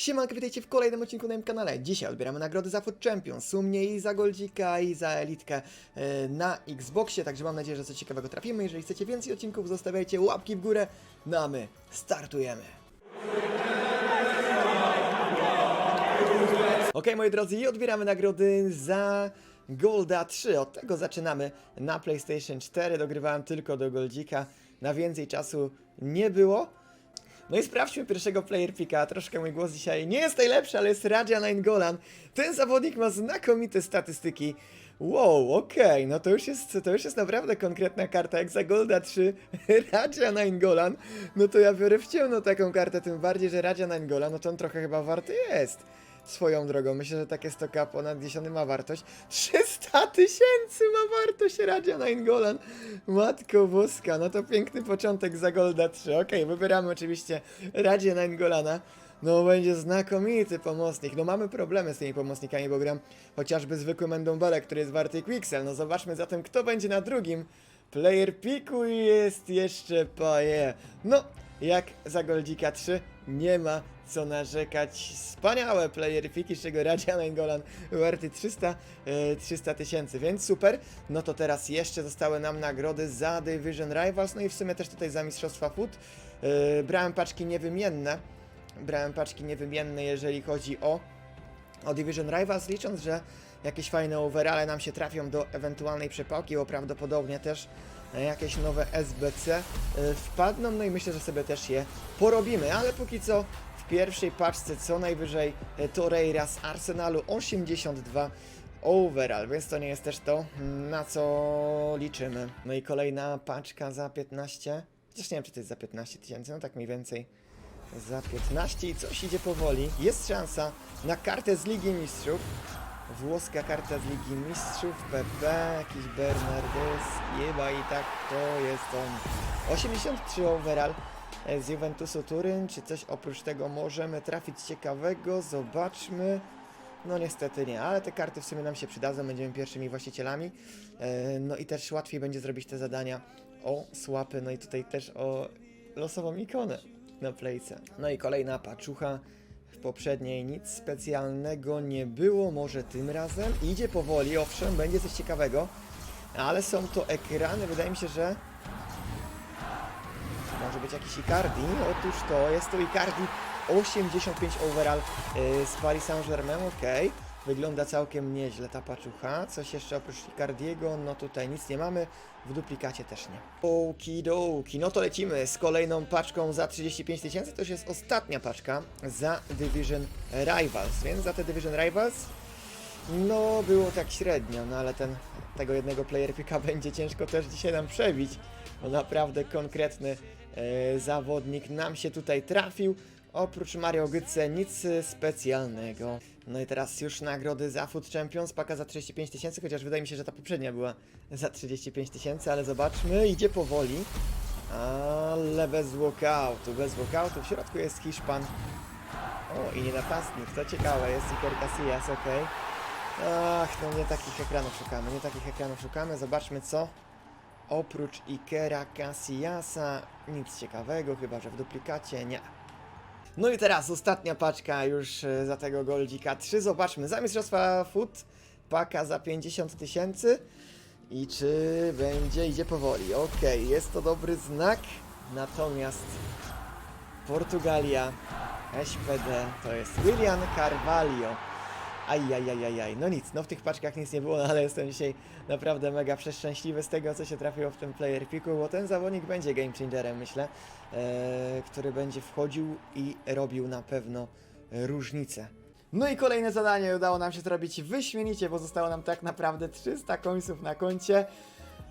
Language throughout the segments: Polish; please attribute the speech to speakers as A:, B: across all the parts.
A: Siemanko, witajcie w kolejnym odcinku na moim kanale. Dzisiaj odbieramy nagrody za Food Champions, u mnie i za Goldzika i za Elitkę e, na Xboxie, także mam nadzieję, że coś ciekawego trafimy. Jeżeli chcecie więcej odcinków, zostawiajcie łapki w górę, no a my startujemy. Ok, moi drodzy, i odbieramy nagrody za Golda 3. Od tego zaczynamy na PlayStation 4. Dogrywałem tylko do Goldzika. Na więcej czasu nie było. No i sprawdźmy pierwszego player picka. Troszkę mój głos dzisiaj nie jest najlepszy, ale jest Raja Golan. Ten zawodnik ma znakomite statystyki. Wow, okej, no to już, jest, to już jest naprawdę konkretna karta, jak za Golda 3 Raja Golan, no to ja biorę w ciemno taką kartę, tym bardziej, że Raja Golan, no to on trochę chyba warty jest. Swoją drogą, myślę, że takie 100k ponad 10 ma wartość. 300 tysięcy ma wartość Raja Golan. Matko boska, no to piękny początek za Golda 3. Okej, wybieramy oczywiście Radzie Golana. No będzie znakomity pomocnik. No mamy problemy z tymi pomocnikami, bo gram chociażby zwykły Mendombele, który jest warty Quixel. No zobaczmy zatem, kto będzie na drugim. Player piku jest jeszcze Paje. No, jak za Goldzika 3 nie ma co narzekać. Wspaniałe player piki, z czego Radzian Golan warty 300 e, 300 tysięcy, więc super. No to teraz jeszcze zostały nam nagrody za Division Rivals, no i w sumie też tutaj za Mistrzostwa Food. E, brałem paczki niewymienne. Brałem paczki niewymienne, jeżeli chodzi o, o Division Rivals, licząc, że jakieś fajne overale nam się trafią do ewentualnej przepałki, bo prawdopodobnie też e, jakieś nowe SBC e, wpadną, no i myślę, że sobie też je porobimy, ale póki co w pierwszej paczce co najwyżej e, Torreira z Arsenalu 82 overall, więc to nie jest też to, na co liczymy. No i kolejna paczka za 15, chociaż nie wiem, czy to jest za 15 tysięcy, no tak mniej więcej za 15 i coś idzie powoli. Jest szansa na kartę z Ligi Mistrzów. Włoska karta z Ligi Mistrzów, PP, jakiś Bernardes, chyba i tak to jest on. 83 overall e, z Juventusu Turyn. Czy coś oprócz tego możemy trafić ciekawego? Zobaczmy. No niestety nie, ale te karty w sumie nam się przydadzą, będziemy pierwszymi właścicielami. E, No i też łatwiej będzie zrobić te zadania o słapy, no i tutaj też o losową ikonę na playce. No i kolejna paczucha. W poprzedniej nic specjalnego nie było, może tym razem. Idzie powoli, owszem, będzie coś ciekawego, ale są to ekrany, wydaje mi się, że może być jakiś Icardi. Otóż to, jest to Icardi 85 overall yy, z Paris Saint-Germain, ok. Wygląda całkiem nieźle ta paczucha. Coś jeszcze oprócz Icardiego? No tutaj nic nie mamy. W duplikacie też nie. Okidoki, no to lecimy z kolejną paczką za 35 tysięcy. To już jest ostatnia paczka za Division Rivals, więc za te Division Rivals no, było tak średnio, no ale ten, tego jednego player picka będzie ciężko też dzisiaj nam przebić, bo naprawdę konkretny e, zawodnik nam się tutaj trafił. Oprócz Mario Gytze nic specjalnego. No i teraz już nagrody za Food Champions, paka za 35 tysięcy, chociaż wydaje mi się, że ta poprzednia była za 35 tysięcy, ale zobaczmy, idzie powoli. Ale bez walkoutu, bez walkoutu. W środku jest Hiszpan. O, i nie napastnik, co ciekawe, jest Iker Casillas, okej. Ach, no nie takich ekranów szukamy, nie takich ekranów szukamy. Zobaczmy co. Oprócz Ikera Casillasa nic ciekawego, chyba że w duplikacie nie. No i teraz ostatnia paczka już e, za tego Goldzika 3. Zobaczmy, za Mistrzostwa Food paka za 50 tysięcy. I czy będzie, idzie powoli. Okej, jest to dobry znak. Natomiast Portugalia, SPD, to jest William Carvalho. Ajajajajaj, no nic, no w tych paczkach nic nie było, no ale jestem dzisiaj naprawdę mega przeszczęśliwy z tego, co się trafiło w tym player picku, bo ten zawodnik będzie game changerem, myślę, e, który będzie wchodził i robił na pewno różnicę. No i kolejne zadanie udało nam się zrobić wyśmienicie, bo zostało nam tak naprawdę 300 końców na koncie.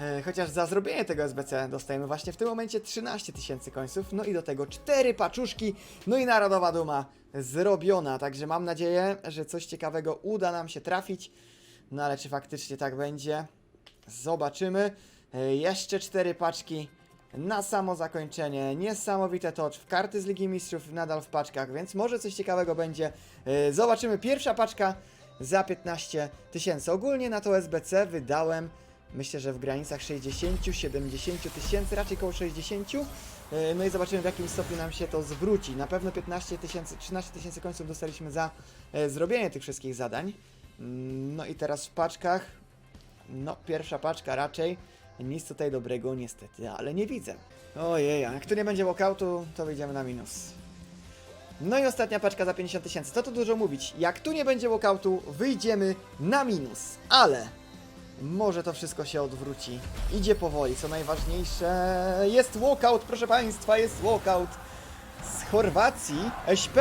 A: E, Chociaż za zrobienie tego SBC dostajemy właśnie w tym momencie 13 tysięcy końców, no i do tego 4 paczuszki, no i narodowa duma zrobiona, także mam nadzieję, że coś ciekawego uda nam się trafić, no ale czy faktycznie tak będzie, zobaczymy. E, Jeszcze 4 paczki na samo zakończenie, niesamowite to, w karty z Ligi Mistrzów nadal w paczkach, więc może coś ciekawego będzie. E, Zobaczymy, pierwsza paczka za 15 tysięcy. Ogólnie na to SBC wydałem Myślę, że w granicach 60-70 tysięcy, raczej koło 60. E, No i zobaczymy w jakim stopniu nam się to zwróci. Na pewno 15 tysięcy, 13 tysięcy końców dostaliśmy za e, zrobienie tych wszystkich zadań. Mm, No i teraz w paczkach, no pierwsza paczka raczej nic tutaj dobrego niestety, ale nie widzę. Ojej, jak tu nie będzie walkoutu, to wyjdziemy na minus. No i ostatnia paczka za 50 tysięcy. Co tu dużo mówić? Jak tu nie będzie walkoutu, wyjdziemy na minus. Ale może to wszystko się odwróci. Idzie powoli, co najważniejsze. Jest walkout, proszę Państwa, jest walkout z Chorwacji. SP,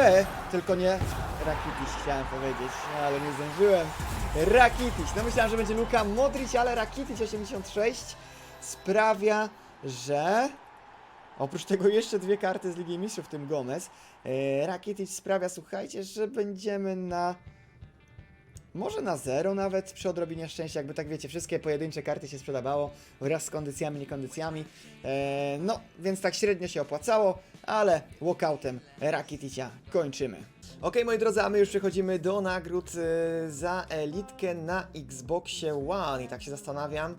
A: tylko nie Rakitic chciałem powiedzieć, ale nie zdążyłem. Rakitic. No myślałem, że będzie Luka Modric, ale Rakitic 86 sprawia, że Oprócz tego jeszcze dwie karty z Ligi Mistrzów, w tym Gomez. E, Rakitic sprawia, słuchajcie, że będziemy na... Może na zero nawet przy odrobinie szczęścia, jakby tak wiecie, wszystkie pojedyncze karty się sprzedawało wraz z kondycjami, niekondycjami. E, no, więc tak średnio się opłacało, ale walkoutem Rakiticia kończymy. Ok, moi drodzy, a my już przechodzimy do nagród e, za elitkę na Xboxie One i tak się zastanawiam,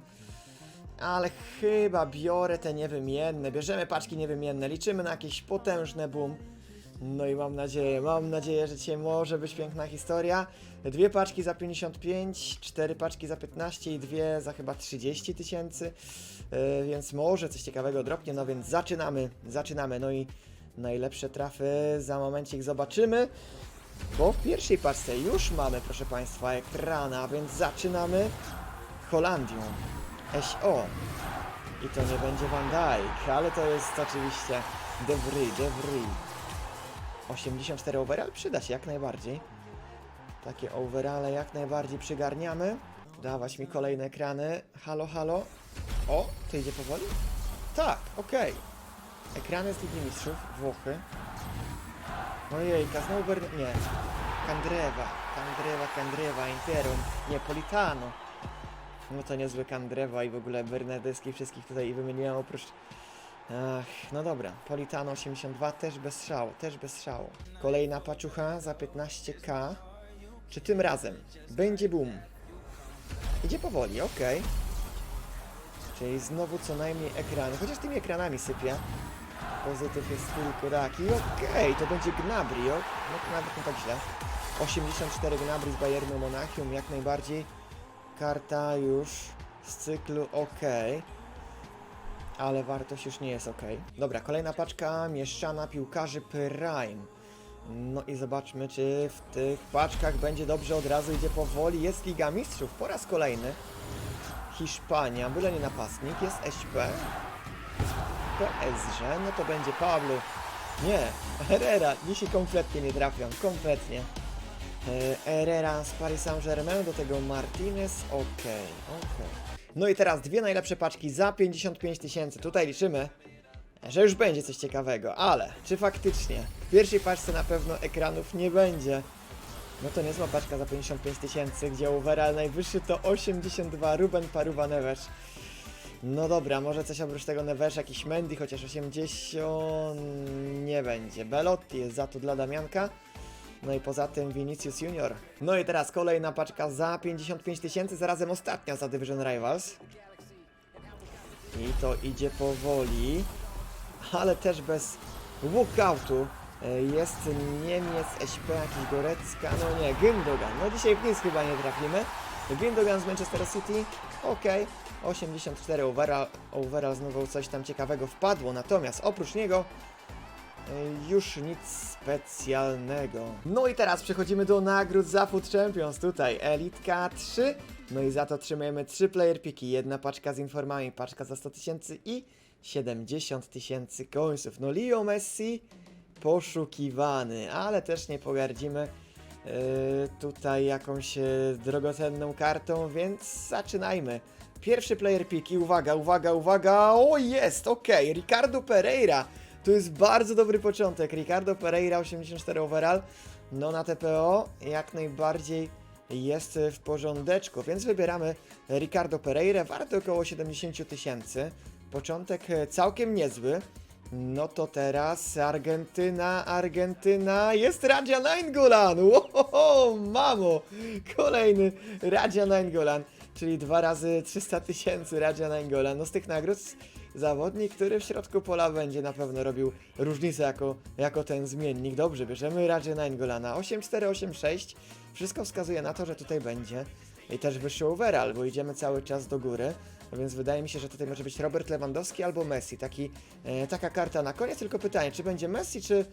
A: ale chyba biorę te niewymienne. Bierzemy paczki niewymienne, liczymy na jakieś potężne boom. No i mam nadzieję, mam nadzieję, że dzisiaj może być piękna historia. Dwie paczki za 55, cztery paczki za 15 i dwie za chyba 30 tysięcy. Yy, więc może coś ciekawego dropnie. No więc zaczynamy, zaczynamy. No i najlepsze trafy za momencik zobaczymy. Bo w pierwszej paczce już mamy, proszę Państwa, ekrana, więc zaczynamy Holandią. SO. I to nie będzie Van Dijk, ale to jest oczywiście De Vrij, De Vrij. 84 overall przyda się jak najbardziej. Takie overale jak najbardziej przygarniamy. Dawać mi kolejne ekrany. Halo, halo. O, to idzie powoli? Tak, okej. Ekrany z Ligi Mistrzów, Włochy. Ojejka, znowu Bern... Nie. Kandrewa, Kandrewa, Kandrewa, Interum. Nie, Politano. No to niezły Kandrewa i w ogóle Bernardeschi wszystkich tutaj wymieniłem oprócz... Ach, no dobra, Politano 82 też bez strzału, też bez strzału. Kolejna paczucha za 15k. Czy tym razem będzie boom? Idzie powoli, okej. Czyli znowu co najmniej ekrany, chociaż tymi ekranami sypie. Pozytyw jest tylko taki, okej, to będzie Gnabry, o, no nawet nie tak źle. 84 Gnabry z Bayernu Monachium, jak najbardziej. Karta już z cyklu ok. Ale wartość już nie jest ok. Dobra, kolejna paczka mieszczana piłkarzy Prime. No i zobaczmy, czy w tych paczkach będzie dobrze, od razu idzie powoli. Jest Liga Mistrzów po raz kolejny. Hiszpania, byle nie napastnik, jest SP. PSG, no to będzie Pablo. Nie, Herrera, dzisiaj kompletnie nie trafiam, kompletnie. E, Herrera z Paris Saint-Germain, do tego Martinez, okej, okej. No i teraz dwie najlepsze paczki za 55 tysięcy. Tutaj liczymy, że już będzie coś ciekawego, ale czy faktycznie w pierwszej paczce na pewno ekranów nie będzie? No to niezła paczka za 55 tysięcy, gdzie overall najwyższy to 82, Ruben Paruwa Neves. No dobra, może coś oprócz tego Neves, jakiś Mendy, chociaż 80 nie będzie. Belotti jest za to dla Damianka. No i poza tym Vinicius Junior. No i teraz kolejna paczka za 55 tysięcy, zarazem ostatnia za Division Rivals. I to idzie powoli, ale też bez walkoutu. E, Jest Niemiec, SP, jakiś Gorecka, no nie, Gündogan. No dzisiaj w nic chyba nie trafimy. Gündogan z Manchester City, okej. 84 overall, overall znowu coś tam ciekawego wpadło, natomiast oprócz niego Już nic specjalnego. No i teraz przechodzimy do nagród za Food Champions. Tutaj Elitka 3. No i za to trzymajemy 3 player piki. Jedna paczka z informami, paczka za 100 tysięcy i 70 tysięcy końców. No Leo Messi poszukiwany, ale też nie pogardzimy e, tutaj jakąś e, drogocenną kartą, więc zaczynajmy. Pierwszy player pick i uwaga, uwaga, uwaga, o jest, okej, Ricardo Pereira. To jest bardzo dobry początek. Ricardo Pereira 84 overall. No na TPO jak najbardziej jest w porządeczku, więc wybieramy Ricardo Pereira. Warto około 70 tysięcy. Początek e, całkiem niezły. No to teraz Argentyna, Argentyna, jest Raja Nainggolan! Wow, mamo! Kolejny Raja Nainggolan. Czyli dwa razy 300 tysięcy Raja Nainggola. No z tych nagród zawodnik, który w środku pola będzie na pewno robił różnicę jako, jako ten zmiennik. Dobrze, bierzemy Raja Nainggola na 8-4-8-6. Wszystko wskazuje na to, że tutaj będzie i też wyższy overall, bo idziemy cały czas do góry. No więc wydaje mi się, że tutaj może być Robert Lewandowski albo Messi. Taki, e, taka karta na koniec, tylko pytanie, czy będzie Messi, czy,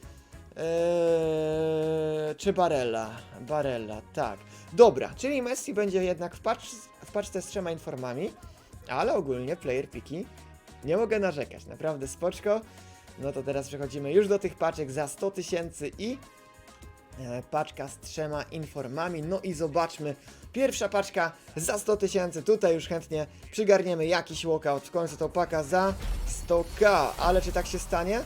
A: e, czy Barella? Barella, tak. Dobra, czyli Messi będzie jednak w, pacz, w paczce z trzema informami, ale ogólnie player piki nie mogę narzekać, naprawdę spoczko. No to teraz przechodzimy już do tych paczek za 100 tysięcy i e, paczka z trzema informami. No i zobaczmy, pierwsza paczka za 100 tysięcy. Tutaj już chętnie przygarniemy jakiś walkout. W końcu to paka za 100k, ale czy tak się stanie?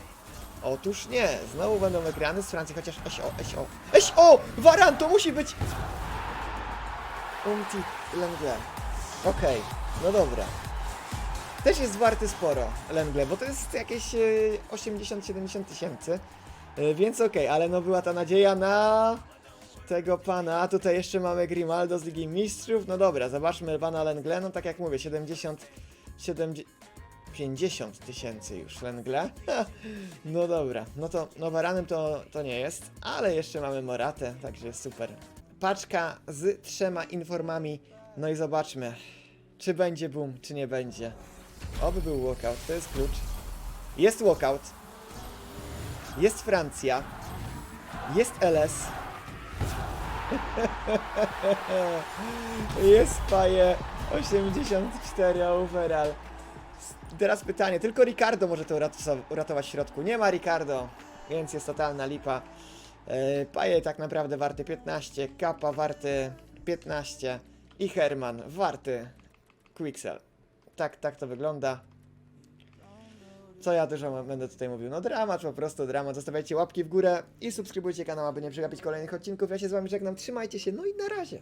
A: Otóż nie, znowu będą ekrany z Francji, chociaż SO, SO, SO! Waran, to musi być! Umti Lengle. Okej, no dobra. Też jest warty sporo Lengle, bo to jest jakieś e, 80-70 tysięcy. E, Więc okej, ale no była ta nadzieja na tego pana. Tutaj jeszcze mamy Grimaldo z Ligi Mistrzów. No dobra, zobaczmy pana Lengle. No tak jak mówię, 70, 70 50 tysięcy już Lengle. Ha, No dobra, no to no baranem to, to nie jest, ale jeszcze mamy Moratę, także super. Paczka z trzema informami. No i zobaczmy, czy będzie boom, czy nie będzie. Oby był walkout, to jest klucz. Jest walkout. Jest Francja. Jest LS. Jest Paje 84 overall. Teraz pytanie, tylko Ricardo może to urat- uratować w środku. Nie ma Ricardo, więc jest totalna lipa. E, Paje tak naprawdę warty 15, Kappa warty 15 i Herman warty Quixel. Tak, tak to wygląda. Co ja dużo będę tutaj mówił? No dramat, po prostu dramat. Zostawiajcie łapki w górę i subskrybujcie kanał, aby nie przegapić kolejnych odcinków. Ja się z wami żegnam, trzymajcie się, no i na razie.